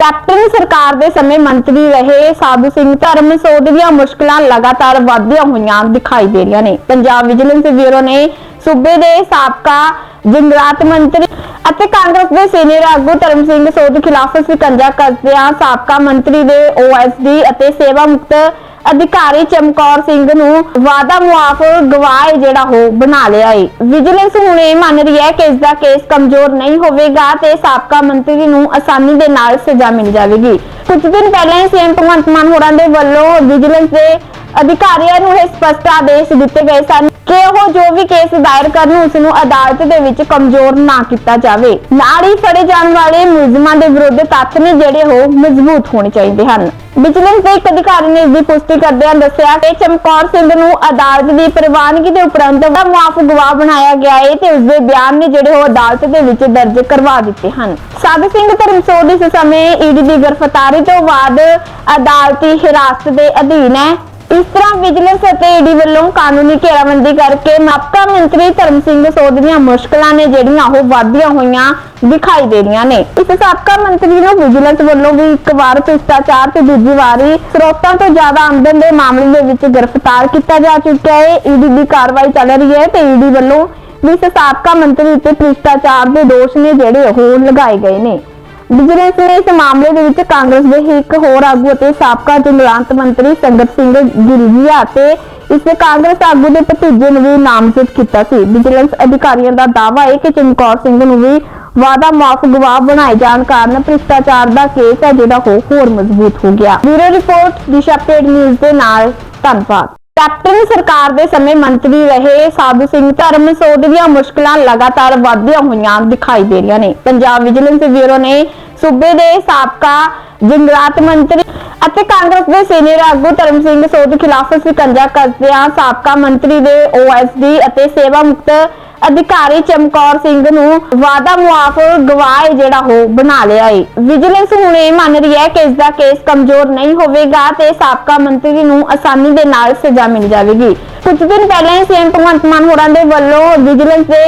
Captain ਸਰਕਾਰ ਦੇ ਸਮੇਂ ਮੰਤਰੀ ਰਹੇ ਸਾਧੂ ਸਿੰਘ ਧਰਮਸੋਤ ਦੀਆਂ ਮੁਸ਼ਕਲਾਂ ਲਗਾਤਾਰ ਵਧਦੀਆਂ ਹੋਈਆਂ ਦਿਖਾਈ ਦੇ ਰਹੀਆਂ ਨੇ। ਪੰਜਾਬ ਵਿਜੀਲੈਂਸ ਬਿਊਰੋ ਨੇ ਸੂਬੇ ਦੇ ਸਾਬਕਾ ਜੰਗਲਾਤ ਮੰਤਰੀ ਅਤੇ ਕਾਂਗਰਸ ਦੇ ਸੀਨੀਅਰ ਆਗੂ ਧਰਮ ਸਿੰਘ ਸੋਧ ਖਿਲਾਫ ਸਿਕੰਜਾ ਕੱਸਦਿਆਂ ਸਾਬਕਾ ਮੰਤਰੀ ਦੇ ਓਐਸਡੀ ਅਤੇ ਸੇਵਾ ਮੁਕਤ ਅਧਿਕਾਰੀ ਚਮਕੌਰ ਸਿੰਘ ਨੂੰ ਵਾਦਾ ਮੁਆਫ ਗਵਾਹ ਜਿਹੜਾ ਹੋ ਬਣਾ ਲਿਆ ਏ। ਵਿਜੀਲੈਂਸ ਹੁਣ ਇਹ ਮੰਨ ਰਹੀ ਹੈ ਕਿ ਇਸ ਦਾ ਕੇਸ ਕਮਜ਼ੋਰ ਨਹੀਂ ਹੋਵੇਗਾ ਤੇ ਸਾਬਕਾ ਮੰਤਰੀ ਨੂੰ ਆਸਾਨੀ ਦੇ ਨਾਲ ਸਜ਼ਾ ਮਿਲ ਜਾਵੇਗੀ। ਕੁਝ ਦਿਨ ਪਹਿਲਾਂ ਹੀ ਸੀਐਮ ਭਗਵੰਤ ਮਾਨ ਹੋਰਾਂ ਦੇ ਵੱਲੋਂ ਵਿਜੀਲੈਂਸ ਦੇ ਅਧਿਕਾਰੀਆਂ ਨੂੰ ਇਹ ਸਪਸ਼ਟ ਆਦੇਸ਼ ਦਿੱਤੇ ਗਏ ਸਨ ਕਿ ਉਹ ਜੋ ਵੀ ਕੇਸ ਦਾਇਰ ਕਰਨ, ਉਸ ਨੂੰ ਅਦਾਲਤ ਦੇ ਵਿੱਚ ਕਮਜ਼ੋਰ ਨਾ ਕੀਤਾ ਜਾਵੇ। ਨਾਲ ਹੀ ਫੜੇ ਜਾਣ ਵਾਲੇ ਮੁਲਜ਼ਮਾਂ ਦੇ ਵਿਰੁੱਧ ਤੱਥ ਨੇ ਜਿਹੜੇ ਉਹ ਮਜ਼ਬੂਤ ਹੋਣੇ ਚਾਹੀਦੇ ਹਨ। ਵਿਜੀਲੈਂਸ ਦੇ ਇੱਕ ਅਧਿਕਾਰੀ ਨੇ ਇਸ ਦੀ ਪੁਸ਼ਟੀ ਕਰਦਿਆਂ ਦੱਸਿਆ ਕਿ ਚਮਕੌਰ ਸਿੰਘ ਨੂੰ ਅਦਾਲਤ ਦੀ ਪ੍ਰਵਾਨਗੀ ਦੇ ਉਪਰੰਤ ਮੁਆਫ ਗਵਾਹ ਬਣਾਇਆ ਗਿਆ ਹੈ ਤੇ ਉਸ ਦੇ ਬਿਆਨ ਨੇ ਜਿਹੜੇ ਉਹ ਅਦਾਲਤ ਦੇ ਵਿੱਚ ਦਰਜ ਕਰਵਾ ਦਿੱਤੇ ਹਨ। ਸਾਧ ਸਿੰਘ ਧਰਮਸੋਤ ਇਸ ਸਮੇਂ ਈਡੀ ਦੀ ਗ੍ਰਿਫਤਾਰੀ ਤੋਂ ਬਾਅਦ ਅਦਾਲਤੀ ਹਿਰਾਸਤ ਦੇ ਅਧੀਨ ਹੈ। ਇਸ ਤਰ੍ਹਾਂ ਵਿਜੀਲੈਂਸ ਅਤੇ ਈਡੀ ਵੱਲੋਂ ਕਾਨੂੰਨੀ ਘੇਰਾਬੰਦੀ ਕਰਕੇ ਸਾਬਕਾ ਮੰਤਰੀ ਧਰਮ ਸਿੰਘ ਸੋਧ ਦੀਆਂ ਮੁਸ਼ਕਲਾਂ ਨੇ ਜਿਹੜੀਆਂ ਉਹ ਵਧਦੀਆਂ ਹੋਈਆਂ ਦਿਖਾਈ ਦੇ ਰਹੀਆਂ ਨੇ। ਇਸ ਸਾਬਕਾ ਮੰਤਰੀ ਨੂੰ ਵਿਜੀਲੈਂਸ ਵੱਲੋਂ ਵੀ ਇੱਕ ਵਾਰ ਭ੍ਰਿਸ਼ਟਾਚਾਰ ਤੇ ਦੂਜੀ ਵਾਰੀ ਸਰੋਤਾਂ ਤੋਂ ਜ਼ਿਆਦਾ ਆਮਦਨ ਦੇ ਮਾਮਲੇ ਦੇ ਵਿੱਚ ਗ੍ਰਿਫਤਾਰ ਕੀਤਾ ਜਾ ਚੁੱਕਿਆ ਹੈ। ਈਡੀ ਦੀ ਕਾਰਵਾਈ ਚੱਲ ਰਹੀ ਹੈ ਤੇ ਈਡੀ ਵੱਲੋਂ ਵੀ ਇਸ ਸਾਬਕਾ ਮੰਤਰੀ ਉੱਤੇ ਭ੍ਰਿਸ਼ਟਾਚਾਰ ਦੇ ਦੋਸ਼ ਨੇ ਜਿਹੜੇ ਉਹ ਲਗਾਏ ਗਏ ਨੇ। ਵਿਜੀਲੈਂਸ ਨੇ ਇਸ ਮਾਮਲੇ ਦੇ ਵਿੱਚ ਕਾਂਗਰਸ ਦੇ ਹੀ ਇੱਕ ਹੋਰ ਆਗੂ ਅਤੇ ਸਾਬਕਾ ਜੰਗਲਾਤ ਮੰਤਰੀ ਸੰਗਤ ਸਿੰਘ ਗਿਲਜੀਆ ਅਤੇ ਇਸ ਦੇ ਕਾਂਗਰਸ ਆਗੂ ਦੇ ਭਤੀਜੇ ਨੂੰ ਵੀ ਨਾਮਜ਼ਦ ਕੀਤਾ ਸੀ। ਵਿਜੀਲੈਂਸ ਅਧਿਕਾਰੀਆਂ ਦਾ ਦਾਅਵਾ ਹੈ ਕਿ ਚਮਕੌਰ ਸਿੰਘ ਨੂੰ ਵੀ ਵਾਦਾ ਮਾਫ ਗਵਾਹ ਬਣਾਏ ਜਾਣ ਕਾਰਨ ਭ੍ਰਿਸ਼ਟਾਚਾਰ ਦਾ ਕੇਸ ਹੈ ਜਿਹੜਾ ਉਹ ਹੋਰ ਮਜ਼ਬੂਤ ਹੋ ਗਿਆ। Bureau report, Disha paid news ਦੇ ਨਾਲ ਧੰਨਵਾਦ। ਕੈਪਟਨ ਸਰਕਾਰ ਦੇ ਸਮੇਂ ਮੰਤਰੀ ਰਹੇ। ਸਾਧੂ ਸਿੰਘ ਧਰਮਸੋਤ ਦੀਆਂ ਮੁਸ਼ਕਲਾਂ ਲਗਾਤਾਰ ਵਧਦੀਆਂ ਹੋਈਆਂ ਦਿਖਾਈ ਦੇ ਰਹੀਆਂ ਨੇ। ਪੰਜਾਬ ਵਿਜੀਲੈਂਸ ਬਿਊਰੋ ਨੇ ਸੂਬੇ ਦੇ ਸਾਬਕਾ ਜੰਗਲਾਤ ਮੰਤਰੀ ਅਤੇ ਕਾਂਗਰਸ ਦੇ ਸੀਨੀਅਰ ਆਗੂ ਧਰਮ ਸਿੰਘ ਸੋਧ ਖਿਲਾਫ ਸਿਕੰਜਾ ਕੱਸਦਿਆਂ ਸਾਬਕਾ ਮੰਤਰੀ ਦੇ ਓਐਸਡੀ ਅਤੇ ਸੇਵਾ ਮੁਕਤ ਅਧਿਕਾਰੀ ਚਮਕੌਰ ਸਿੰਘ ਨੂੰ ਵਾਦਾ ਮੁਆਫ ਗਵਾਹ ਜਿਹੜਾ ਉਹ ਬਣਾ ਲਿਆ ਏ ਵਿਜੀਲੈਂਸ ਹੁਣ ਇਹ ਮੰਨ ਰਹੀ ਹੈ ਕਿ ਇਸ ਦਾ ਕੇਸ ਕਮਜ਼ੋਰ ਨਹੀਂ ਹੋਵੇਗਾ ਤੇ ਸਾਬਕਾ ਮੰਤਰੀ ਨੂੰ ਆਸਾਨੀ ਦੇ ਨਾਲ ਸਜ਼ਾ ਮਿਲ ਜਾਵੇਗੀ। ਕੁਝ ਦਿਨ ਪਹਿਲਾਂ ਹੀ ਸੀਐਮ ਭਗਵੰਤ ਮਾਨ ਹੋਰਾਂ ਦੇ ਵੱਲੋਂ ਵਿਜੀਲੈਂਸ ਦੇ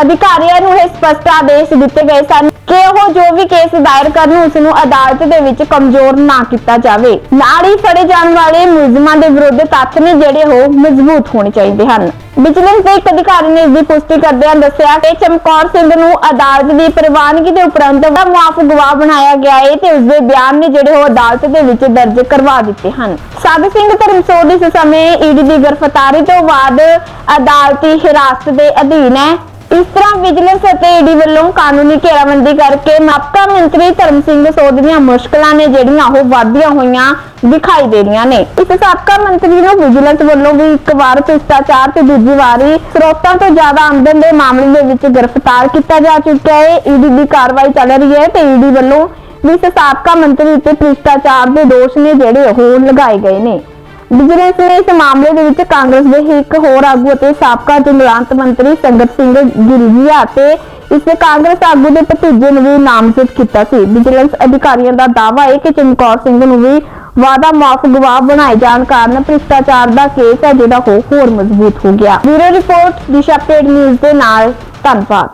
ਅਧਿਕਾਰੀਆਂ ਨੂੰ ਇਹ ਸਪਸ਼ਟ ਆਦੇਸ਼ ਦਿੱਤੇ ਗਏ ਸਨ ਕਿ ਉਹ ਜੋ ਵੀ ਕੇਸ ਦਾਇਰ ਕਰਨ ਉਸ ਨੂੰ ਅਦਾਲਤ ਦੇ ਵਿੱਚ ਕਮਜ਼ੋਰ ਨਾ ਕੀਤਾ ਜਾਵੇ। ਨਾਲ ਹੀ ਫੜੇ ਜਾਣ ਵਾਲੇ ਮੁਲਜ਼ਮਾਂ ਦੇ ਵਿਰੁੱਧ ਤੱਥ ਨੇ ਜਿਹੜੇ ਉਹ ਮਜ਼ਬੂਤ ਹੋਣੇ ਚਾਹੀਦੇ ਹਨ। ਵਿਜੀਲੈਂਸ ਦੇ ਇੱਕ ਅਧਿਕਾਰੀ ਨੇ ਇਸ ਦੀ ਪੁਸ਼ਟੀ ਕਰਦਿਆਂ ਦੱਸਿਆ ਕਿ ਚਮਕੌਰ ਸਿੰਘ ਨੂੰ ਅਦਾਲਤ ਦੀ ਪ੍ਰਵਾਨਗੀ ਦੇ ਉਪਰੰਤ ਮੁਆਫ ਗਵਾਹ ਬਣਾਇਆ ਗਿਆ ਹੈ ਤੇ ਉਸ ਦੇ ਬਿਆਨ ਨੇ ਜਿਹੜੇ ਉਹ ਅਦਾਲਤ ਦੇ ਵਿੱਚ ਦਰਜ ਕਰਵਾ ਦਿੱਤੇ ਹਨ। ਸਾਧ ਸਿੰਘ ਧਰਮਸੋਤ ਇਸ ਸਮੇਂ ਈਡੀ ਦੀ ਗ੍ਰਿਫਤਾਰੀ ਤੋਂ ਬਾਅਦ ਅਦਾਲਤੀ ਹਿਰਾਸਤ ਦੇ ਅਧੀਨ ਹੈ। ਇਸ ਤਰ੍ਹਾਂ ਵਿਜੀਲੈਂਸ ਅਤੇ ਈਡੀ ਵੱਲੋਂ ਕਾਨੂੰਨੀ ਘੇਰਾਬੰਦੀ ਕਰਕੇ ਸਾਬਕਾ ਮੰਤਰੀ ਧਰਮ ਸਿੰਘ ਸੋਧ ਦੀਆਂ ਮੁਸ਼ਕਲਾਂ ਨੇ ਜਿਹੜੀਆਂ ਉਹ ਵਧਦੀਆਂ ਹੋਈਆਂ ਦਿਖਾਈ ਦੇ ਰਹੀਆਂ ਨੇ। ਇਸ ਸਾਬਕਾ ਮੰਤਰੀ ਨੂੰ ਵਿਜੀਲੈਂਸ ਵੱਲੋਂ ਵੀ ਇੱਕ ਵਾਰ ਭ੍ਰਿਸ਼ਟਾਚਾਰ ਤੇ ਦੂਜੀ ਵਾਰੀ ਸਰੋਤਾਂ ਤੋਂ ਜ਼ਿਆਦਾ ਆਮਦਨ ਦੇ ਮਾਮਲੇ ਦੇ ਵਿੱਚ ਗ੍ਰਿਫਤਾਰ ਕੀਤਾ ਜਾ ਚੁੱਕਿਆ ਹੈ। ਈਡੀ ਦੀ ਕਾਰਵਾਈ ਚੱਲ ਰਹੀ ਹੈ ਤੇ ਈਡੀ ਵੱਲੋਂ ਵੀ ਸਾਬਕਾ ਮੰਤਰੀ ਉੱਤੇ ਭ੍ਰਿਸ਼ਟਾਚਾਰ ਦੇ ਦੋਸ਼ ਨੇ ਜਿਹੜੇ ਉਹ ਲਗਾਏ ਗਏ ਨੇ। ਵਿਜੀਲੈਂਸ ਨੇ ਇਸ ਮਾਮਲੇ ਦੇ ਵਿੱਚ ਕਾਂਗਰਸ ਦੇ ਹੀ ਇੱਕ ਹੋਰ ਆਗੂ ਅਤੇ ਸਾਬਕਾ ਜੰਗਲਾਤ ਮੰਤਰੀ ਸੰਗਤ ਸਿੰਘ ਗਿਲਜੀਆ ਅਤੇ ਇਸ ਦੇ ਕਾਂਗਰਸ ਆਗੂ ਦੇ ਭਤੀਜੇ ਨੂੰ ਵੀ ਨਾਮਜ਼ਦ ਕੀਤਾ ਸੀ। ਵਿਜੀਲੈਂਸ ਅਧਿਕਾਰੀਆਂ ਦਾ ਦਾਅਵਾ ਹੈ ਕਿ ਚਮਕੌਰ ਸਿੰਘ ਨੂੰ ਵੀ ਵਾਦਾ ਮਾਫ ਗਵਾਹ ਬਣਾਏ ਜਾਣ ਕਾਰਨ ਭ੍ਰਿਸ਼ਟਾਚਾਰ ਦਾ ਕੇਸ ਹੈ ਜਿਹੜਾ ਉਹ ਹੋਰ ਮਜ਼ਬੂਤ ਹੋ ਗਿਆ। Bureau report, Disha paid news ਦੇ ਨਾਲ ਧੰਨਵਾਦ।